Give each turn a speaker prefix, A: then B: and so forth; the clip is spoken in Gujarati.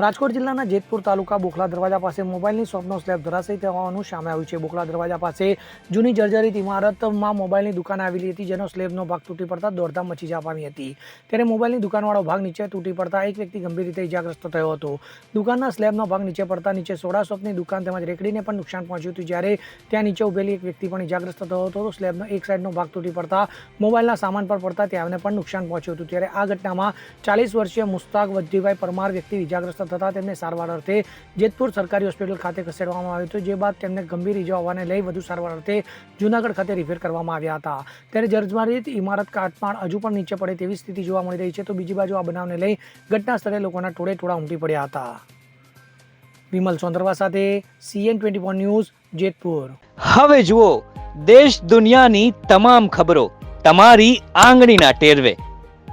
A: રાજકોટ જિલ્લાના જેતપુર તાલુકા બોખલા દરવાજા પાસે મોબાઈલની શોપનો સ્લેબ ધરાશયી થવાનું સામે આવ્યું છે. બોખલા દરવાજા પાસે જૂની જર્જરિત ઇમારતમાં મોબાઈલની દુકાન આવેલી હતી, જેનો સ્લેબનો ભાગ તૂટી પડતા દોડધામ મચી જવા પામી હતી. ત્યારે મોબાઈલની દુકાનવાળો ભાગ નીચે તૂટી પડતા એક વ્યક્તિ ગંભીર રીતે ઇજાગ્રસ્ત થયો હતો. દુકાનના સ્લેબનો ભાગ નીચે પડતા નીચે સોડા શોપની દુકાન તેમજ રેકડીને પણ નુકસાન પહોંચ્યું હતું. જ્યારે ત્યાં નીચે ઉભેલી એક વ્યક્તિ પણ ઇજાગ્રસ્ત થયો હતો, તો સ્લેબનો એક સાઈડનો ભાગ તૂટી પડતા મોબાઈલના સામાન પર પડતા ત્યાંને પણ નુકસાન પહોંચ્યું હતું. ત્યારે આ ઘટનામાં ચાલીસ વર્ષીય મુસ્તાક વજ્જીભાઈ પરમાર વ્યક્તિ ઇજાગ્રસ્ત થતા તેમને સારવાર અર્થે જેતપુર સરકારી હોસ્પિટલ ખાતે ખસેડવામાં આવ્યું હતું. જે બાદ તેમને ગંભીર ઇજા હોવાને લઈ વધુ સારવાર અર્થે જૂનાગઢ ખાતે રિફેર કરવામાં આવ્યા હતા. ત્યારે જર્જમારિત ઇમારત કાટમાળ હજુ પણ નીચે પડે તેવી સ્થિતિ જોવા મળી રહી છે. તો બીજી બાજુ આ બનાવને લઈ ઘટના સ્થળે લોકોના ટોળે ટોળા ઉમટી પડ્યા હતા. વિમલ સોંદરવા સાથે CN twenty four news, Jetpur.
B: હવે જુઓ, દેશ દુનિયાની તમામ ખબરો તમારી આંગળીના ટેરવે.